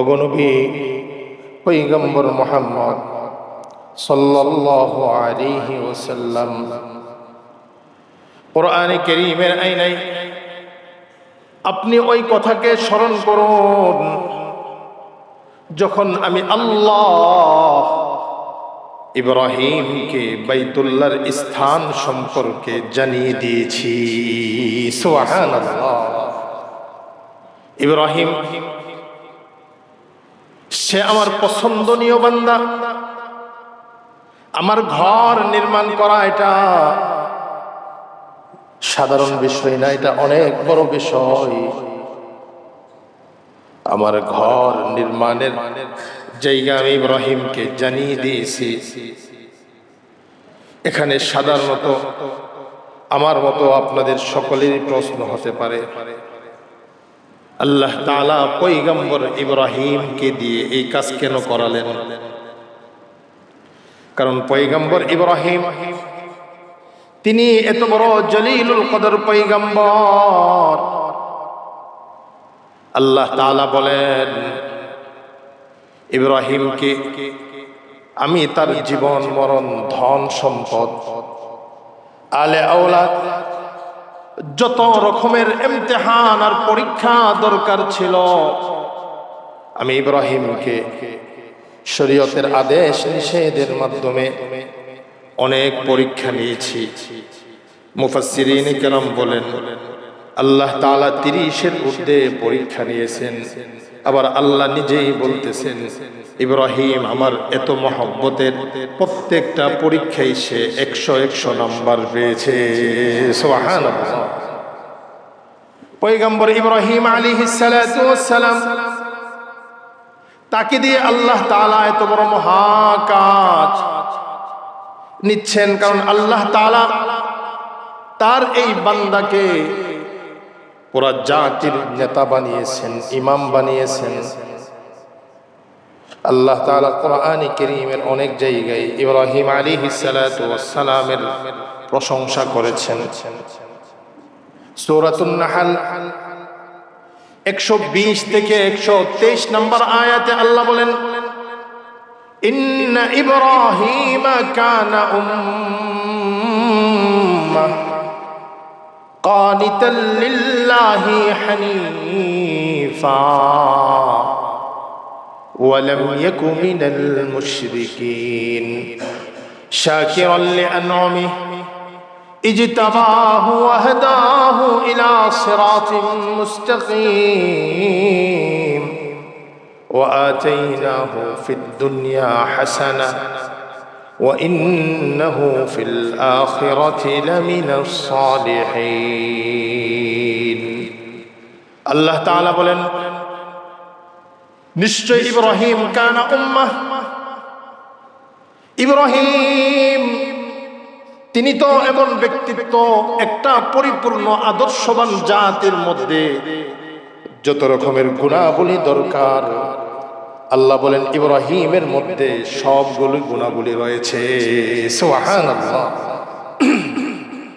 অগনবী পৈগম্বর মোহাম্মদ সাল্লাল্লাহু আলাইহি ওয়াসাল্লাম। কোরআনে কেরিমের আইনাই আপনি ওই কথাকে স্মরণ করুন, যখন আমি আল্লাহ ইব্রাহিমকে বাইতুল্লাহর স্থান সম্পর্কে জানিয়ে দিয়েছি। সুবহানাল্লাহ। ইব্রাহিম সে আমার পছন্দনীয় বান্দা। আমার ঘর নির্মাণ করা এটা সাধারণ বিষয় না, এটা অনেক বড় বিষয়। আমার ঘর নির্মাণের জায়গা আমি ইব্রাহিমকে জানিয়ে দিয়েছি। এখানে সাধারণত আমার মতো আপনাদের সকলেরই প্রশ্ন হতে পারে। আল্লাহ তালা পৈগম্বর ইব্রাহিমকে দিয়ে এই কাজ কেন করালেন? কারণ পৈগম্বর ইব্রাহিম, তিনি এত বড় জলিলুল কদর পৈগম্বর আল্লাহ তালা বলেন, ইব্রাহিমকে আমি তার জীবন, মরণ, ধন সম্পদ আলে আওলাদ যত রকমের ইমতেহান আর পরীক্ষা দরকার ছিল, আমি ইব্রাহিমকে শরীয়তের আদেশ নিষেধের মাধ্যমে অনেক পরীক্ষা নিয়েছি। মুফাসসিরিন কেরাম বলেন, আল্লাহ তালা তিরিশের ঊর্ধ্বে পরীক্ষা নিয়েছেন। আবার আল্লাহ নিজেই বলতেছেন, ইব্রাহিম, আমার এত মহব্বতের প্রত্যেকটা পরীক্ষায় সে একশো একশো নাম্বার পেয়েছে। সুবহানাল্লাহ। পয়গম্বর ইব্রাহিম সালাতু সালাম তাকে দিয়ে আল্লাহ তাআলা এত বড় মহাকাজ নিচ্ছেন। কারণ আল্লাহ তালা তার এই বান্দাকে পুরা জাতির নেতা বানিয়েছেন, ইমাম বানিয়েছেন। আল্লাহ তাআলা কোরআনে কারীমের অনেক জায়গায় ইব্রাহিম আলাইহিস সালাতু ওয়াস সালামের প্রশংসা করেছেন। সূরাতুন নাহল 120 থেকে 123 নম্বর আয়াতে আল্লাহ বলেন ইন্না ইব্রাহিম কানা উম্মাহ قانتا لله حنيفا ولم يك من المشركين شاكرا لأنعمه اجتباه وهداه إلى صراط مستقيم وآتيناه في الدنيا حسنة وإنه في الآخرة لمن الصالحين الله تعالى বলেন নিশ্চয় ইব্রাহিম কানা উম্মাহ ইব্রাহিম তিনি তো এমন ব্যক্তিত্ব, একটা পরিপূর্ণ আদর্শবান জাতির মধ্যে। যত রকমের গুণাবলী দরকার, আল্লাহ বলেন ইব্রাহিমের মধ্যে সবগুলো গুণাবলী রয়েছে।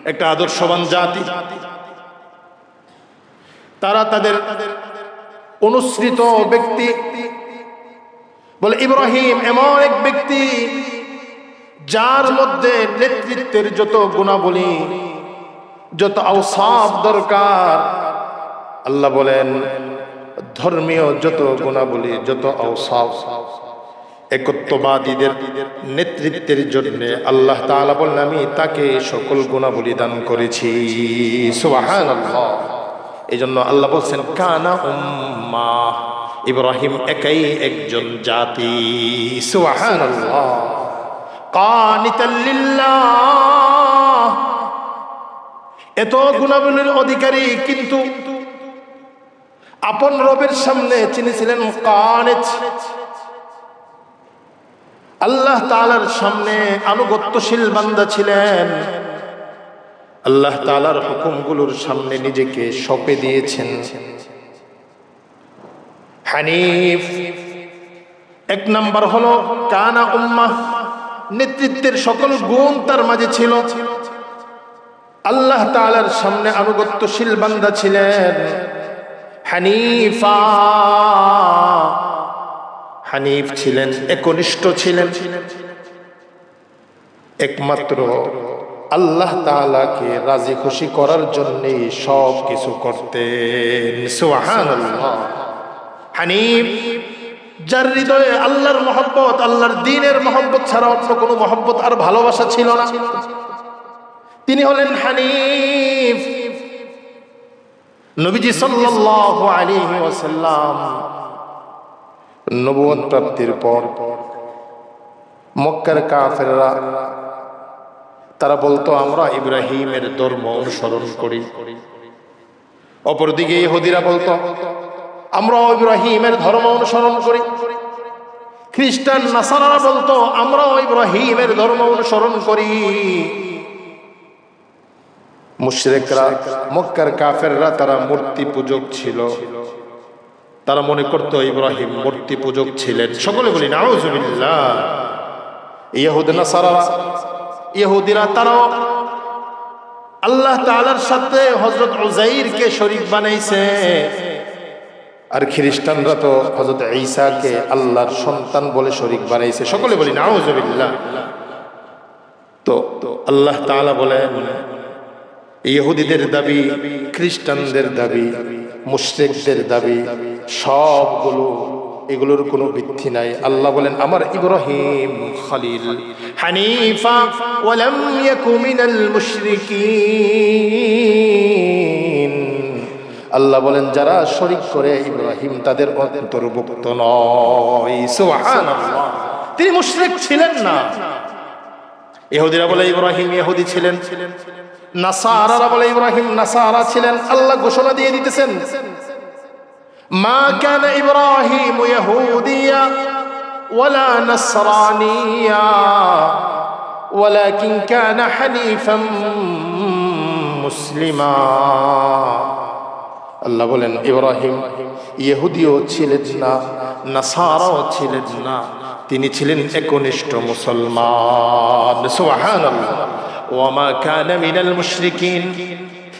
একটা আদর্শবান জাতি। তারা তাদের অনুসৃত ব্যক্তি। বলে, ইব্রাহিম এমন এক ব্যক্তি যার মধ্যে নেতৃত্বের যত গুণাবলী, যত আওসাফ দরকার, আল্লাহ বলেন, ধর্মীয় যত গুণাবলী, যত আওসাফ একত্ববাদীদের নেতৃত্বের জন্য আল্লাহ তাআলা বললেন আমি তাকে সকল গুণাবলী দান করেছি। এই জন্য আল্লাহ বলছেন, কানা উম্মা ইব্রাহিম একাই একজন জাতি। সুবহানাল্লাহ। এত গুণাবলীর অধিকারী কিন্তু আপন রবের সামনে তিনি ছিলেন কানেত আল্লাহ তালার সামনে আনুগত্যশীল বান্দা ছিলেন। আল্লাহ তালার হুকুমগুলোর সামনে নিজেকে সঁপে দিয়েছেন। হানিফ, এক নাম্বার হলো, কানা উম্মাহ। নেতৃত্বের সকল গুণ তার মাঝে ছিল। আল্লাহ তালার সামনে আনুগত্যশীল বান্দা ছিলেন। হানিফা। হানিফ ছিলেন, একনিষ্ঠ ছিলেন। একমাত্র আল্লাহ তাআলাকে রাজি খুশি করার জন্যে সব কিছু করতেন হানিফ। যার হৃদয়ে আল্লাহর মহব্বত, আল্লাহর দিনের মহব্বত ছাড়া অন্য কোনো মহব্বত আর ভালোবাসা ছিল না। তিনি হলেন হানিফ। নবীজি সাল্লাল্লাহু আলাইহি ওয়াসাল্লাম নবুয়ত প্রাপ্তির পর মক্কার কাফেররা, তারা বলতো, আমরা ইব্রাহিমের ধর্ম অনুসরণ করি। অপরদিকে ইহুদিরা বলতো আমরা ইব্রাহিমের ধর্ম অনুসরণ করি। খ্রিস্টান, নাসারারা বলতো, আমরা ইব্রাহিমের ধর্ম অনুসরণ করি। মুশরিকরা, মক্কার কাফেররা, তারা মূর্তি পূজক ছিল। তারা মনে করতো, ইব্রাহিম মূর্তি পূজক ছিলেন। সকলে বলি, নাউজুবিল্লাহ। ইহুদ, নাসারারা, ইহুদিরা, তারাও আল্লাহ তাআলার সাথে হযরত উজাইরকে শরীক বানাইছে। আর খ্রিস্টানরা তো হযরত ঈসাকে আল্লাহর সন্তান বলে শরীক বানাইছে। সকলে বলি, নাউজুবিল্লাহ। তো আল্লাহ তাআলা বলে ইহুদিদের দাবি, খ্রিস্টানদের দাবি, মুশরিকদের দাবি, সবগুলো, এগুলোর কোনো ভিত্তি নাই। আল্লাহ বলেন, আমার ইব্রাহিম খলিল হানিফা ওয়ালাম ইয়াকু মিনাল মুশরিকিন। আল্লাহ বলেন যারা শরিক করে ইব্রাহিম তাদের অন্তর্ভুক্ত নয় সুবহানাল্লাহ তিনি মুশরিক ছিলেন না ইহুদিরা বলে ইব্রাহিম ইহুদি ছিলেন নাসারারা বলে ইব্রাহিম নাসারা ছিলেন আল্লাহ ঘোষণা দিয়ে দিতেছেন মা কান ইব্রাহিম ইহুদিয়া ওয়ালা নাসরানিয়া ولكن كان حنيفا মুসলিমা আল্লাহ বলেন, ইব্রাহিম, ইহুদিও ছিলেন না, নাসারাও ছিলেন না। তিনি ছিলেন একনিষ্ঠ মুসলমান। ওয়ামা কানা মিনাল মুশরিকিন।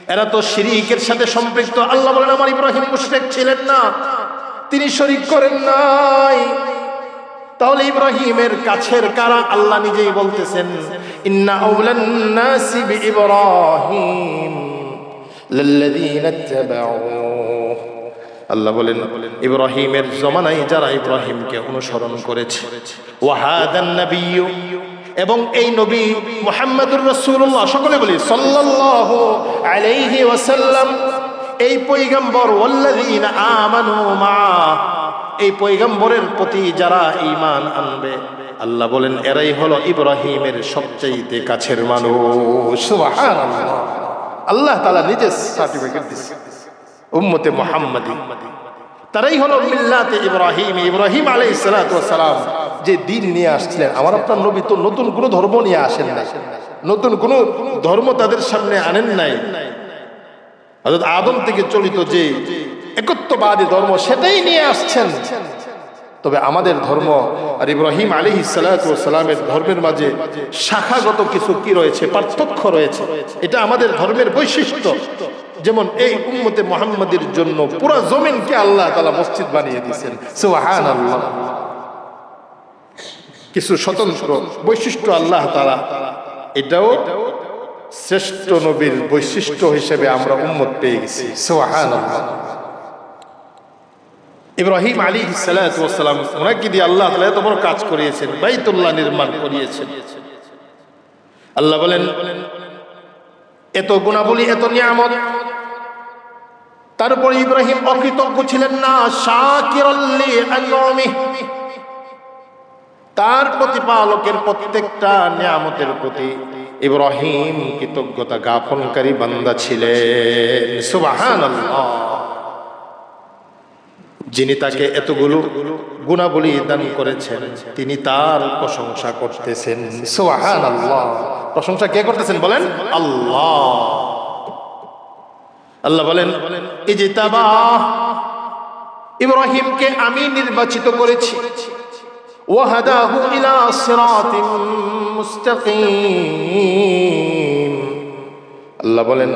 এরা তো শিরিকের সাথে সম্পৃক্ত। আল্লাহ বলেন, আমার ইব্রাহিম মুশরিক ছিলেন না। তিনি শরিক করেন নাই। তাহলে ইব্রাহিমের কাছের কারা? আল্লাহ নিজেই বলতেছেন, ইন্না আউলান নাসি ইত্তাবাউহ আল্লাহ বলেন, ইব্রাহিমের জমানায় যারা ইব্রাহিমকে অনুসরণ করেছে এবং এই নবী মুহাম্মদুর রাসূলুল্লাহ, সকলে বলি, সাল্লাল্লাহু আলাইহি ওয়াসাল্লাম, এই পয়গম্বর, ওয়াল্লাযীনা আমানু মা এই পয়গম্বরের প্রতি যারা ঈমান আনবে। আল্লাহ বলেন, এরাই হলো ইব্রাহিমের সবচাইতে কাছের মানুষ। সুবহানাল্লাহ। আল্লাহ তালা নিজে সার্টিফিকেট দিচ্ছে উম্মতে মুহাম্মাদি। তারাই হলো মিল্লাতে ইব্রাহিম। ইব্রাহিম সালাতু সালাম যে দিন নিয়ে আসছিলেন। আমার আপনার নবী তো নতুন কোনো ধর্ম নিয়ে আসেন না নতুন কোনো ধর্ম তাদের সামনে আনেন নাই। আদম থেকে চলিত যে একত্ববাদী ধর্ম সেটাই নিয়ে আসছেন। তবে আমাদের ধর্ম আর ইব্রাহিম আলী সালামের ধর্মের মাঝে শাখাগত কিছু কি রয়েছে? পার্থক্য রয়েছে। এটা আমাদের ধর্মের বৈশিষ্ট্য। যেমন এই উম্মতে মোহাম্মদের জন্য পুরো জমিনকে আল্লাহ তালা মসজিদ বানিয়ে দিয়েছেন। সুহান আল্লাহ কিছু স্বতন্ত্র বৈশিষ্ট্য আল্লাহ তালা এটাও শ্রেষ্ঠ নবীর বৈশিষ্ট্য হিসেবে আমরা উম্মত পেয়ে গেছি। সুহান আল্লাহ ইব্রাহিম আলী সালাম ওনাকে দিয়ে আল্লাহ এত বড় কাজ করিয়েছেন, বাইতুল্লাহ নির্মাণ করিয়েছেন? আল্লাহ বলেন, এত গুণাবলী, এত নিয়ামত। তারপর ইব্রাহিম অকৃতজ্ঞ ছিলেন না তার প্রতিপালকের প্রত্যেকটা নিয়ামতের প্রতি ইব্রাহিম কৃতজ্ঞতা জ্ঞাপনকারী বান্দা ছিলেন। সুবহানাল্লাহ। যিনি তাকে এতগুলো গুণাবলী দান করেছেন, তিনি তার প্রশংসা করতেছেন। সোহান আল্লাহ প্রশংসা কে করতেছেন বলেন? আল্লাহ। আল্লাহ বলেন এই যে তাবা ইব্রাহিমকে আমি নির্বাচিত করেছি। ওয়াহাদাহু ইলা সিরাতিন মুস্তাকিম। আল্লাহ বলেন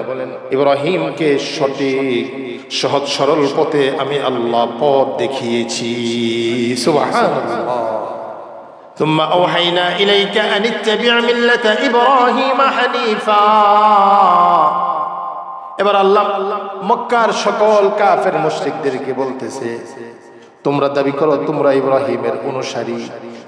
ইব্রাহিমকে সঠিক সহজ সরল পথে আমি আল্লাহ পথ দেখিয়েছি সুবহানাল্লাহ ثم أوحينا إليك أن اتبع ملة إبراهيم حنيفا এবার আল্লাহ মক্কার সকল কাফের মুশরিকদেরকে বলতেছে তোমরা দাবি করো তোমরা ইব্রাহিমের অনুসারী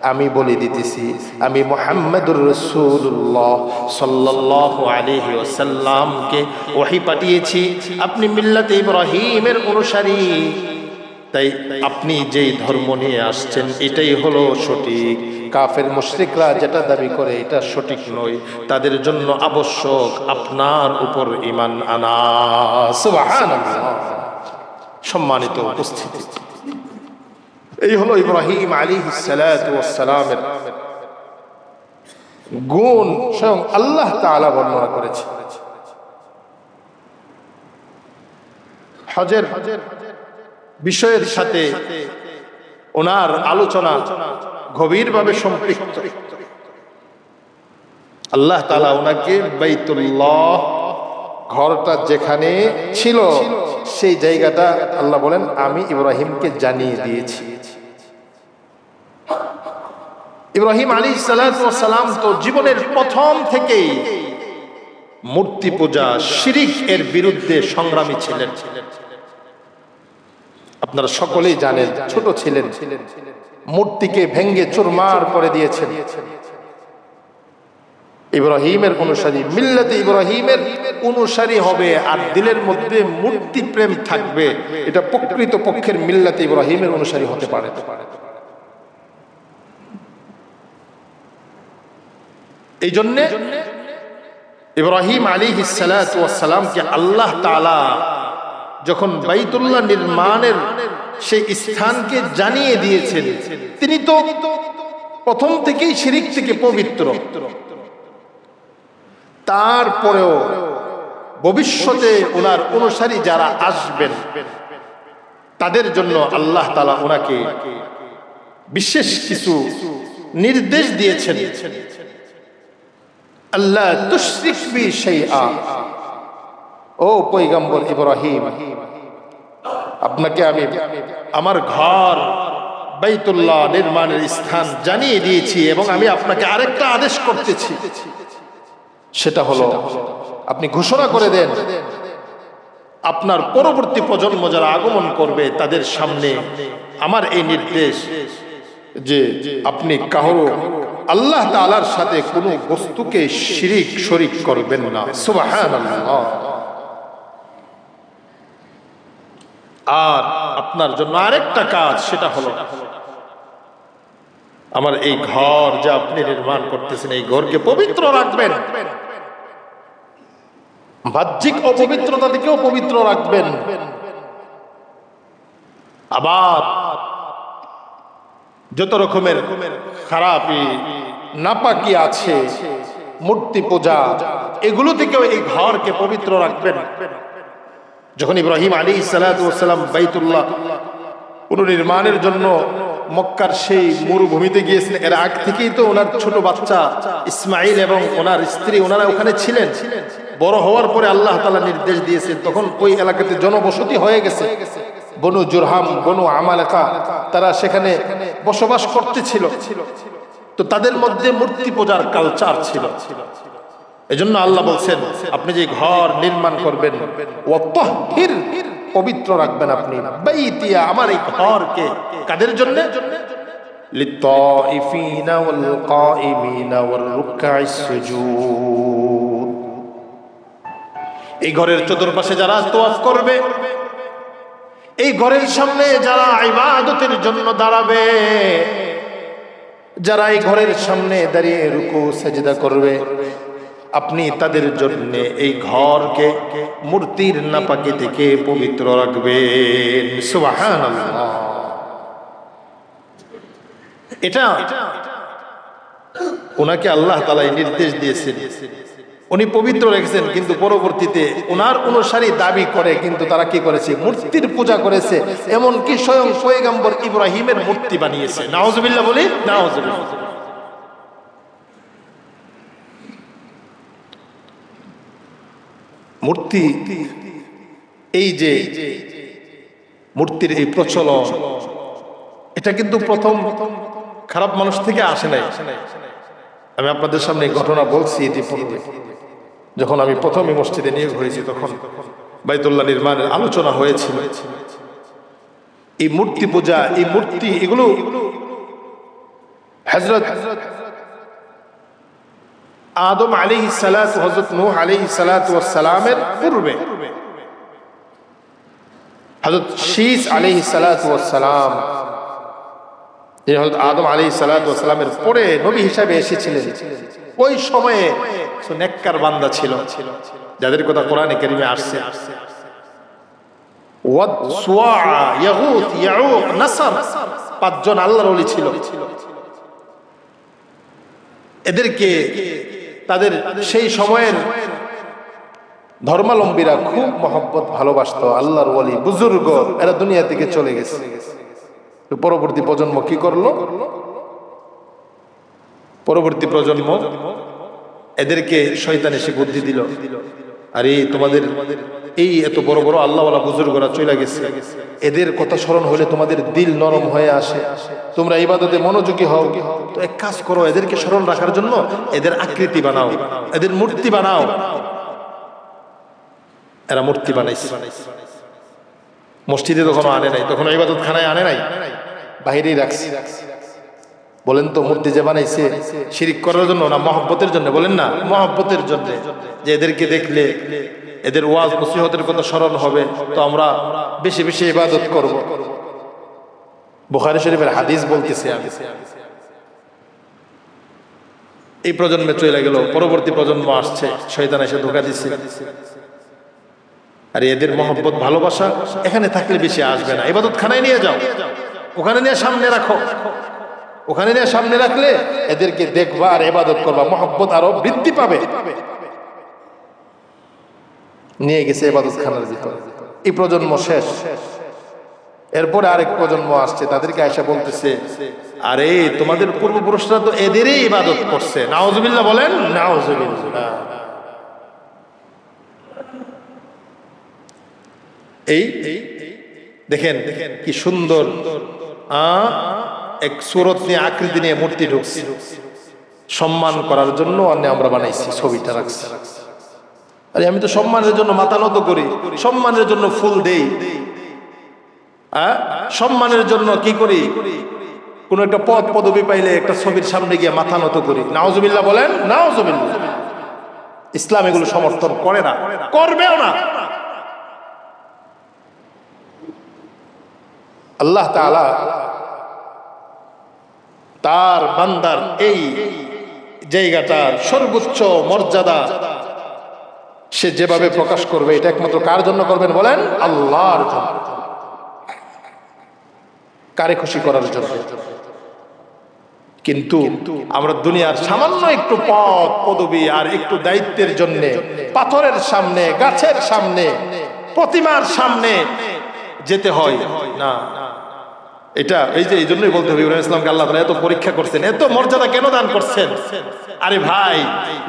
আমি বলে দিতেছি, আমি মোহাম্মদুর রসুল্লাহ সাল্লাহ আলহি ওসাল্লামকে ওহি পাঠিয়েছি। আপনি মিল্লাতে ইব্রাহিমের অনুসারী। তাই আপনি যেই ধর্ম নিয়ে আসছেন, এটাই হলো সঠিক। কাফের মুশরিকরা যেটা দাবি করে, এটা সঠিক নয়। তাদের জন্য আবশ্যক আপনার উপর ইমান আনা। সম্মানিত উপস্থিতি। এই হলো ইব্রাহিম আলী সালামের গুণ স্বয়ং আল্লাহ তাআলা বর্ণনা করেছে। হজের বিষয়ের সাথে ওনার আলোচনা গভীরভাবে সম্পৃক্ত। আল্লাহ তালা ওনাকে বাইতুল্লাহ ঘরটা যেখানে ছিল সেই জায়গাটা আল্লাহ বলেন, আমি ইব্রাহিমকে জানিয়ে দিয়েছি। ইব্রাহিম আলী সালাম তো জীবনের প্রথম থেকেই মূর্তি পূজা, শিরিক এর বিরুদ্ধে সংগ্রামী ছিলেন। আপনারা সকলেই জানেন, ছোট ছিলেন। মূর্তিকে ভেঙ্গে চুরমার করে দিয়েছেন। ইব্রাহিমের অনুসারী, মিল্লাতে ইব্রাহিমের অনুসারী হবে আর দিলের মধ্যে মূর্তি প্রেম থাকবে। এটা প্রকৃত পক্ষের মিল্লাতে ইব্রাহিমের অনুসারী হতে পারে। এই জন্যে ইব্রাহিম আলী সালামকে আল্লাহ তালা যখন বাইতুল্লাহ নির্মাণের সেই স্থানকে জানিয়ে দিয়েছেন, তিনি তো প্রথম থেকেই শিরিক থেকে পবিত্র। তারপরেও ভবিষ্যতে ওনার অনুসারী যারা আসবেন, তাদের জন্য আল্লাহ তালা ওনাকে বিশেষ কিছু নির্দেশ দিয়েছেন। আল্লাহ তুশরিক বি ও পৈগম্বর ইব্রাহিম, আপনাকে আমি আমার ঘর বাইতুল্লাহ নির্মাণের স্থান জানিয়ে দিয়েছি এবং আমি আপনাকে আরেকটা আদেশ করতেছি। সেটা হলো, আপনি ঘোষণা করে দেন, আপনার পরবর্তী প্রজন্ম যারা আগমন করবে তাদের সামনে আমার এই নির্দেশ যে আপনি কাহরো আল্লাহ তালার সাথে কোনো বস্তুকে শিরিক, শরিক করবেন না। আর আপনার জন্য আরেকটা কাজ, সেটা হলো আমার এই ঘর যা আপনি নির্মাণ করতেছেন, এই ঘরকে পবিত্র রাখবেন। বাহ্যিক অপবিত্রতা থেকেও পবিত্র রাখবেন। আবার যত রকমের খারাপি নাপাকি আছে, মূর্তি পূজা, এগুলো থেকেও এই ঘরকে পবিত্র রাখবেন। যখন ইব্রাহিম আলী সালাম বাইতুল্লাহ পুনর্নির্মাণের জন্য মক্কার সেই মরুভূমিতে গিয়েছিলেন, এর আগ থেকেই তো ওনার ছোট বাচ্চা ইসমাইল এবং ওনার স্ত্রী, ওনারা ওখানে ছিলেন। বড় হওয়ার পরে আল্লাহ তালা নির্দেশ দিয়েছেন, তখন ওই এলাকাতে জনবসতি হয়ে গেছে। বনু জুরহাম, বনু আমালেকা, তারা সেখানে বসবাস করতেছিল। তো তাদের মধ্যে মূর্তি পূজার কালচার ছিল। এই জন্য আল্লাহ বলছেন, আপনি যে ঘর নির্মাণ করবেন পবিত্র রাখবেন আপনি। আমার এই ঘরকে কাদের জন্য? এই ঘরের চতুর্পাশে যারা তোয়াফ করবে, এই ঘরের সামনে যারা ইবাদতের জন্য দাঁড়াবে যারা এই ঘরের সামনে দাঁড়িয়ে রুকু, সাজদা করবে, আপনি তাদের জন্য এই ঘরকে মূর্তির নাপাকি থেকে পবিত্র রাখবেন। এটা ওনাকে আল্লাহ তালাই নির্দেশ দিয়েছেন। উনি পবিত্র রেখেছেন, কিন্তু পরবর্তীতে ওনার অনুসারী দাবি করে, কিন্তু তারা কি করেছে? মূর্তির পূজা করেছে, এমনকি স্বয়ং পয়গাম্বর ইব্রাহিমের মূর্তি বানিয়েছে। নাওজবিল্লাহ বলি, নাওজবিল্লাহ। মূর্তি, এই যে মূর্তির এই প্রচলন, এটা কিন্তু প্রথম খারাপ মানুষ থেকে আসে নাই। আমি আপনাদের সামনে ঘটনা বলছি, এটি পূর্বে। যখন আমি প্রথম মসজিদে নিয়োগ হয়েছি, তখন বাইতুল্লাহ নির্মাণের আলোচনা হয়েছিল। এই মূর্তি পূজা, এই মূর্তি, এগুলো হজরত আদম আলী সালাত হজরত নূহ আলী সালাত সালামের পূর্বে। হজরত শীষ আলী সালাত সালাম যিনি হজরত আদম আলী সালাত সালামের পরে নবী হিসাবে এসেছিলেন। ওই সময়ে বান্দা ছিল, যাদের কথা কোরআনে কারিমে আসছে। পাঁচজন আল্লাহর ছিল। এদেরকে তাদের সেই সময়ের ধর্মালম্বীরা খুব মহব্বত, ভালোবাসত, আল্লাহর ওলি, বুজুর্গ, এরা দুনিয়া থেকে চলে গেছে। পরবর্তী প্রজন্ম কি করল? পরবর্তী প্রজন্ম এদেরকে শয়তান এসে বুদ্ধি দিল। আরে, তোমাদের এই এত বড় বড় আল্লাহওয়ালা বুজুর্গরা চলে গেছে। এদের কথা স্মরণ হলে তোমাদের দিল নরম হয়ে আসে। তোমরা ইবাদতে মনোযোগী হও। তো এক কাজ করো, এদেরকে স্মরণ রাখার জন্য এদের আকৃতি বানাও, এদের মূর্তি বানাও। এরা মূর্তি বানাইছে। মসজিদে তখন আনে নাই তখন ইবাদত খানায় আনে নাই। বাহিরেই রাখছি। বলেন তো মূর্তি যে বানাইছে শিরিক করার জন্য না মহব্বতের জন্য? বলেন না, মহব্বতের জন্য। যে এদেরকে দেখলে এদের ওয়াজ নসিহতের কথা স্মরণ হবে, তো আমরা বেশি বেশি ইবাদত করব। বুখারি শরীফের হাদিস বলতেছে এই প্রজন্মে চলে গেল, পরবর্তী প্রজন্ম আসছে, শয়তান এসে ধোকা দিচ্ছে আর এদের মহব্বত, ভালোবাসা এখানে থাকলে বেশি আসবে না। ইবাদত খানায় নিয়ে যাও। ওখানে নিয়ে সামনে রাখো। ওখানে নিয়ে সামনে রাখলে এদেরকে দেখবা আর এবাদত করবা। মহব্বত আরও বৃদ্ধি পাবে। নিয়ে গেছে এবাদত খানার ভিতর। এই প্রজন্ম শেষ। এরপরে আরেক প্রজন্ম আসছে, তাদেরকে আয়সা বলতেছে, আরে, তোমাদের পূর্বপুরুষরা তো এদেরই ইবাদত করছে। নাওজবিল্লা বলেন নাওজবিল্লা এই দেখেন দেখেন কি সুন্দর। আ, এক সুরত নিয়ে আকৃতি নিয়ে মূর্তি ঢুকছে। সম্মান করার জন্য অন্য আমরা বানাইছি, ছবিটা রাখছি। আরে, আমি তো সম্মানের জন্য মাথা নত করি। সম্মানের জন্য ফুল দেই। সম্মানের জন্য কি করি? কোন একটা পদ পদবি পাইলে একটা ছবির সামনে গিয়ে মাথা নত করি। নাওজবিল্লা বলেন নাওজবিল্লা ইসলাম এগুলো সমর্থন করে না। করবেও না। আল্লাহ তাআলা তার বান্দার এই জায়গাটার সর্বোচ্চ মর্যাদা সে যেভাবে প্রকাশ করবে, এটা একমাত্র কার জন্য করবেন বলেন? আল্লাহর কারে খুশি করার জন্য। কিন্তু আমরা দুনিয়ার সামান্য একটু পদ পদবি আর একটু দায়িত্বের জন্য, পাথরের সামনে, গাছের সামনে, প্রতিমার সামনে যেতে হয়। না। এটা এই যে, এই জন্যই বলতে হবে, ইব্রাহিম ইসলামকে আল্লাহ তালা এত পরীক্ষা করছেন, এত মর্যাদা কেন দান করছেন? আরে ভাই,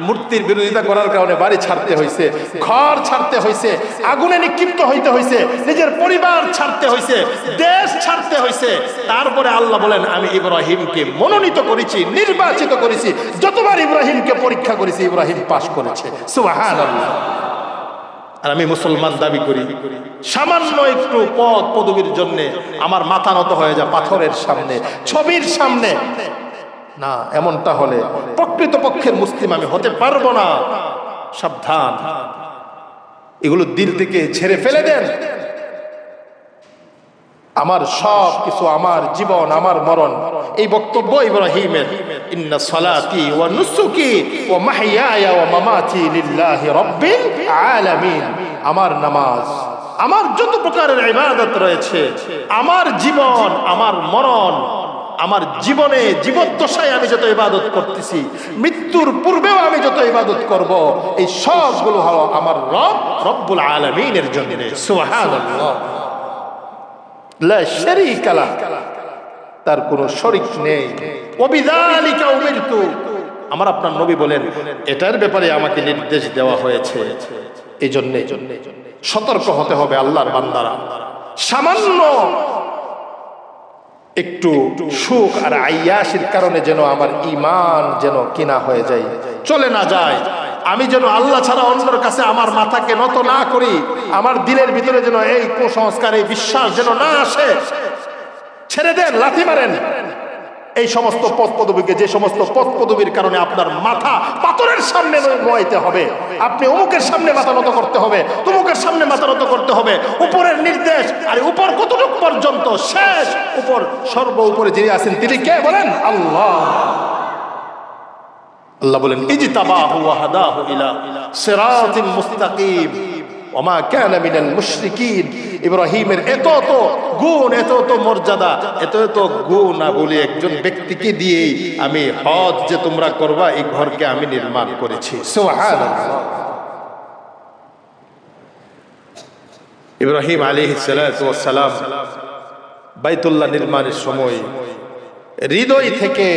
মূর্তির বিরোধিতা করার কারণে বাড়ি ছাড়তে হয়েছে ঘর ছাড়তে হয়েছে আগুনে নিক্ষিপ্ত হইতে হয়েছে নিজের পরিবার ছাড়তে হয়েছে দেশ ছাড়তে হয়েছে তারপরে আল্লাহ বলেন, আমি ইব্রাহিমকে মনোনীত করেছি, নির্বাচিত করেছি, যতবার ইব্রাহিমকে পরীক্ষা করেছি, ইব্রাহিম পাশ করেছে। সুবাহান আল্লাহ আর আমি মুসলমান দাবি করি, সামান্য একটু পদ পদবীর জন্য আমার মাথা নত হয়ে যায় পাথরের সামনে, ছবির সামনে। না, এমনটা হলে প্রকৃত পক্ষের মুসলিম আমি হতে পারব না। সাবধান। এগুলো দিল থেকে ছেড়ে ফেলে দেন। আমার সব কিছু, আমার জীবন, আমার মরণ। এই বক্তব্য ইব্রাহিমের। ইন্না সালাতি ওয়া নুসুকি ওয়া মাহইয়ায়া ওয়া মামাতি লিল্লাহি রাব্বিল আলামিন। আমার নামাজ, আমার যত প্রকারের ইবাদত রয়েছে, আমার জীবন, আমার মরণ, আমার জীবনে জীবদ্দশায় আমি যত ইবাদত করতেছি, মৃত্যুর পূর্বেও আমি যত ইবাদত করব, এই সবগুলো হলো আমার রব, রব্বুল আলামিনের জন্য। সুবহানাল্লাহ। তার কোনো শরিক নেই। আমার আপনার নবী বলেন, এটার ব্যাপারে আমাকে নির্দেশ দেওয়া হয়েছে। এই জন্যে সতর্ক হতে হবে আল্লাহর বান্দারা। সামান্য একটু সুখ আর আইয়াসের কারণে যেন আমার ইমান যেন কিনা হয়ে যায়। চলে না যায়। আমি যেন আল্লাহ ছাড়া অন্যর কাছে আমার মাথাকে নত না করি, আমার দিলের ভিতরে যেন এই কুসংস্কার, এই বিশ্বাস যেন না আসে। ছেড়ে দেন, লাথি মারেন। এই সমস্ত পদ পদবীকে যে সমস্ত পদ পদবীর কারণে আপনার মাথা পাথরের সামনে নোয়াইতে হবে। আপনি অমুকের সামনে মাথা নত করতে হবে, তুমুকের সামনে মাথা নত করতে হবে। উপরের নির্দেশ, আর উপর কতটুকু পর্যন্ত? শেষ উপর, সর্ব উপরে যিনি আছেন, তিনি কে বলেন? আল্লাহ। আল্লাহ বলেন, ইজতাবাহু ওয়া হাদাহু ইলা সিরাতিন মুস্তাকিম ওমা কানা মিনাল মুশরিকিন। ইব্রাহিমের এত তো গুণ, এত তো মর্যাদা, এত এত গুণ বলি একজন ব্যক্তিকে দিয়ে আমি হজ যে তোমরা করবা, এই ঘরকে আমি নির্মাণ করেছি। সুবহানাল্লাহ। ইব্রাহিম আলাইহিস সালাম বাইতুল্লাহ নির্মাণের সময় হৃদয় থেকে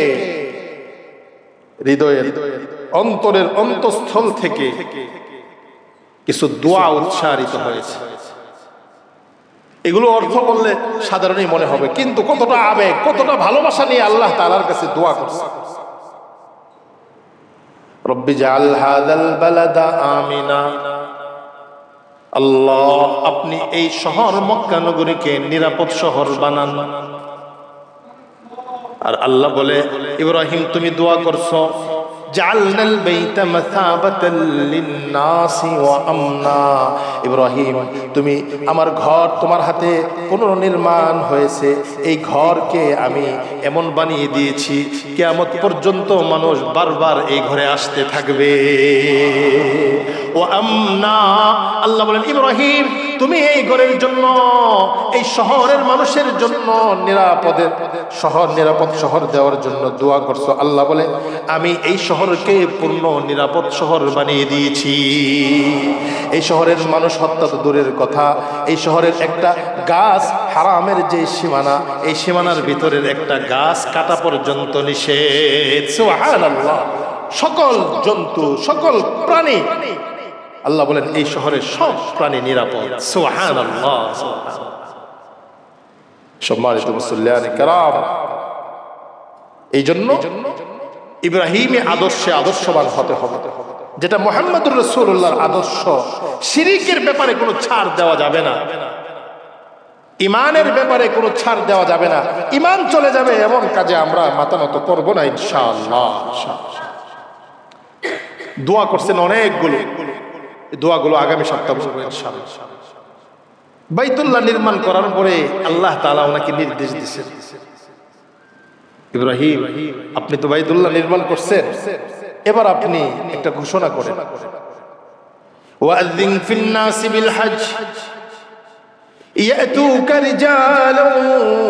হৃদয়ের অন্তরের অন্তঃস্থল থেকে কিছু দোয়া উচ্চারিত হয়েছে। এগুলো অর্থ বললে সাধারণই মনে হবে, কিন্তু কতটা আবেগ, কতটা ভালোবাসা নিয়ে আল্লাহ তালার কাছে দোয়া করছে। রব্বি জাল হাদাল বালাদা আমিনা। আল্লাহ, আপনি এই শহর মক্কা নগরীকে নিরাপদ শহর বানান। আর আল্লাহ বলে, ইব্রাহিম, তুমি দোয়া করছ জালনাল বাইতা মাসাবাতাল লিন-নাসি ওয়া আমনা। ইব্রাহিম, তুমি আমার ঘর তোমার হাতে পুনর্নির্মাণ হয়েছে। এই ঘরকে আমি এমন বানিয়ে দিয়েছি, কিয়ামত পর্যন্ত মানুষ বারবার এই ঘরে আসতে থাকবে। ও আমনা, আল্লাহ বলেন, ইব্রাহিম তুমি এই ঘরের জন্য, এই শহরের মানুষের জন্য নিরাপদে, শহর নিরাপদ শহর দেওয়ার জন্য দোয়া করছ। আল্লাহ বলে, আমি এই শহরকে পূর্ণ নিরাপদ শহর বানিয়ে দিয়েছি। এই শহরের মানুষ হত্যা দূরের কথা। এই শহরের একটা গাছ হারামের যে সীমানা, এই সীমানার ভিতরের একটা গাছ কাটা পর্যন্ত নিষেধ। সকল জন্তু, সকল প্রাণী আল্লাহ বলেন, এই শহরের সব প্রাণী নিরাপদ। সোহান সম্মানিত মুসল্লিয়ান কারাম, এই জন্য ইব্রাহিমে আদর্শে আদর্শবান হতে হবে। যেটা মোহাম্মদুর রসুল্লাহর আদর্শ, শিরিকের ব্যাপারে কোনো ছাড় দেওয়া যাবে না। ইমানের ব্যাপারে কোনো ছাড় দেওয়া যাবে না। ইমান চলে যাবে, এমন কাজে আমরা মাথা নত করব না, ইনশাআল্লাহ। দোয়া করছেন অনেকগুলো। দোয়াগুলো আগামী সপ্তাহ বাইতুল্লাহ নির্মাণ করার পরে আল্লাহ তালা ওনাকে নির্দেশ দিচ্ছেন ইব্রাহিম আপনি তো বাইতুল্লাহ নির্মাণ করছেন এবার আপনি একটা ঘোষণা করেন ওয়াযিন ফিন নাসি বিল হজ يأتوك رجالا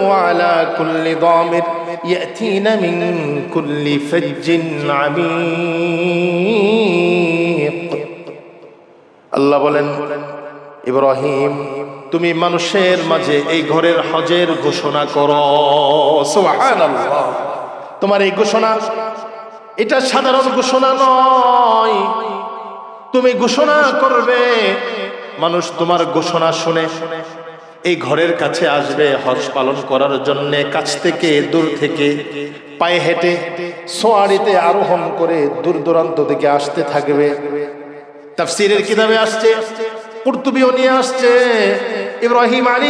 وعلى كل ضامر يأتين من كل فج عميق আল্লাহ বলেন, ইব্রাহিম, তুমি মানুষের মাঝে এই ঘরের হজের ঘোষণা করো। তোমার এই ঘোষণা, এটা সাধারণ ঘোষণা নয়। তুমি ঘোষণা করবে, মানুষ তোমার ঘোষণা শুনে, এই ঘরের কাছে আসবে হজ পালন করার জন্য, কাছ থেকে দূর থেকে পায়ে হেঁটে সোয়ারিতে আরোহণ করে দূর দূরান্ত থেকে আসতে থাকবে। তাফসিরের কিতাবে আসছে, কুর্তুবিও নিয়ে আসছে। ইব্রাহিম আলী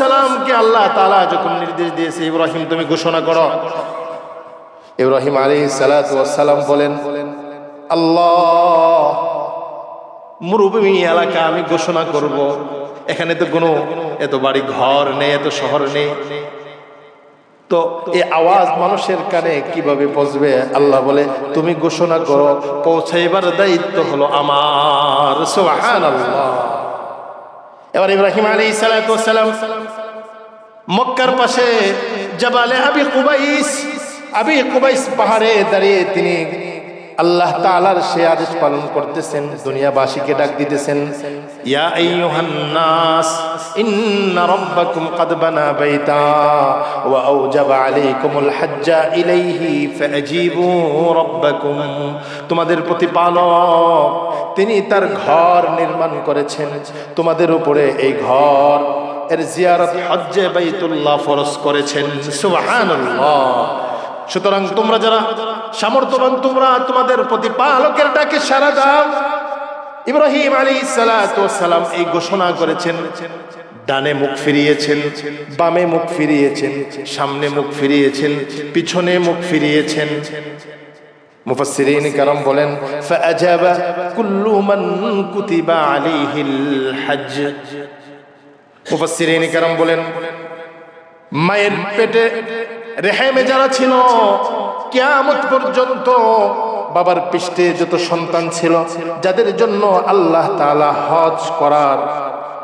সালামকে আল্লাহ তালা যখন নির্দেশ দিয়েছে, ইব্রাহিম তুমি ঘোষণা করো। ইব্রাহিম আলী সালাম বলেন, আল্লাহ, মরুভূমি এলাকা আমি ঘোষণা করব। এখানে তো কোনো এত বাড়ি ঘর নেই, এত শহর নেই। তো এই আওয়াজ মানুষের কানে কীভাবে পৌঁছবে আল্লাহ বলে, তুমি ঘোষণা করো, পৌঁছাইবার দায়িত্ব হলো আমার। এবার ইব্রাহিম আলী সালাম মক্কার পাশে জবালে আবি কুবাইস আবি কুবাইস পাহাড়ে দাঁড়িয়ে তিনি আল্লাহ তালার সে আদেশ পালন করতেছেন, দুনিয়াবাসীকে ডাক দিতেছেন, ইয়া আইয়ুহান নাস ইন্না তোমাদের প্রতিপালক, তিনি তার ঘর নির্মাণ করেছেন। তোমাদের উপরে এই ঘর, এর জিয়ারত হজ্জে বাইতুল্লাহ ফরজ করেছেন। সুবহানাল্লাহ। সুতরাং তোমরা যারা সামর্থ্যবান, তোমরা তোমাদের প্রতিপালকের ডাকে সারা দাও। ইব্রাহিম আলী সালাম এই ঘোষণা করেছেন, ডানে মুখ ফিরিয়েছেন, বামে মুখ ফিরিয়েছেন, সামনে মুখ ফিরিয়েছেন, পিছনে মুখ ফিরিয়েছেন। বলেন কুল্লু বলেন, মায়ের পেটে রেহেমে যারা ছিল, কিয়ামত পর্যন্ত বাবার পৃষ্ঠে যত সন্তান ছিল, যাদের জন্য আল্লাহ তাআলা হজ করার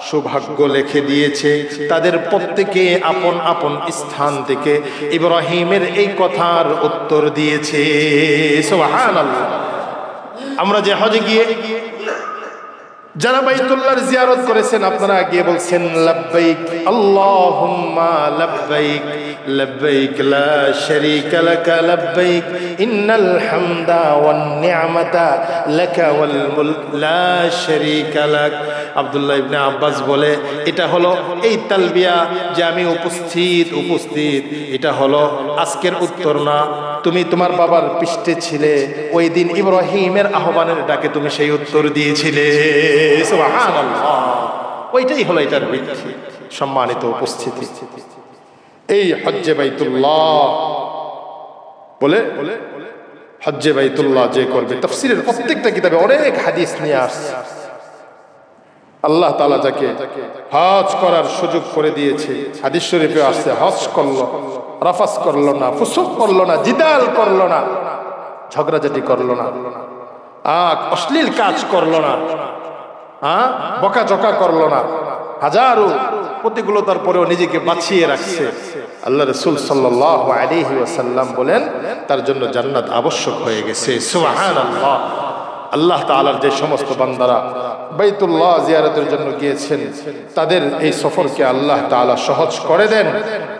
সৌভাগ্য লিখে দিয়েছে, তাদের প্রত্যেকে আপন আপন স্থান থেকে ইব্রাহিমের এই কথার উত্তর দিয়েছে। আমরা যে হজে গিয়ে যারা বাইতুল্লাহর জিয়ারত করেছেন, আপনারা গিয়ে বলছেন, লাব্বাইক, আল্লাহুম্মা লাব্বাইক লাব্বাইক লা শারীকা লাকা, লাব্বাইক, ইন্নাল হামদা ওয়ান নি'মাতা লাকা ওয়াল মুলক, লা শারীকা লাক। আব্দুল্লাহ ইবনে আব্বাস বলে, এটা হলো এই তালবিয়া যে আমি উপস্থিত উপস্থিত। এটা হলো আজকের উত্তর না তুমি তোমার বাবার পৃষ্ঠে ছিলে, ওই দিন ইব্রাহিমের আহ্বানের ডাকে তুমি সেই উত্তর দিয়েছিলে। ওইটাই হলো এটার ভিত্তি, সম্মানিত উপস্থিতি। এই হজ্জে বাইতুল্লাহ। বলে হজ্জে বাইতুল্লাহ যে করবে। তফসিরের প্রত্যেকটা কিতাবে অনেক হাদিস নিয়ে আসছে। আল্লাহ তালা যাকে হজ করার সুযোগ করে দিয়েছে। হাদিস শরীফে আসছে হজ করল, রাফাস করল না, ফুসুক করল না, জিদাল করল না ঝগড়াঝাটি করল না আহ অশ্লীল কাজ করল না হ্যাঁ বকা জকা করল না, হাজারো প্রতিকূলতার পরেও নিজেকে বাঁচিয়ে রাখছে। আল্লাহ রসুল সাল্লাহ আলিহি বলেন, তার জন্য জান্নাত আবশ্যক হয়ে গেছে। সুবহানাল্লাহ। আল্লাহ তাআলার যে সমস্ত বান্দারা বাইতুল্লাহ জিয়ারতের জন্য গিয়েছেন, তাদের এই সফরকে আল্লাহ তাআলা সহজ করে দেন।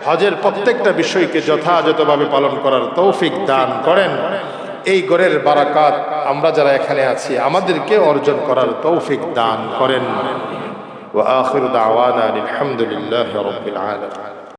হজের প্রত্যেকটা বিষয়কে যথাযথভাবে পালন করার তৌফিক দান করেন। এই গড়ের বারাকাত আমরা যারা এখানে আছি, আমাদেরকে অর্জন করার তৌফিক দান করেন। ওয়া আখির দাওয়ানা আলহামদুলিল্লাহি রাব্বিল আলামিন।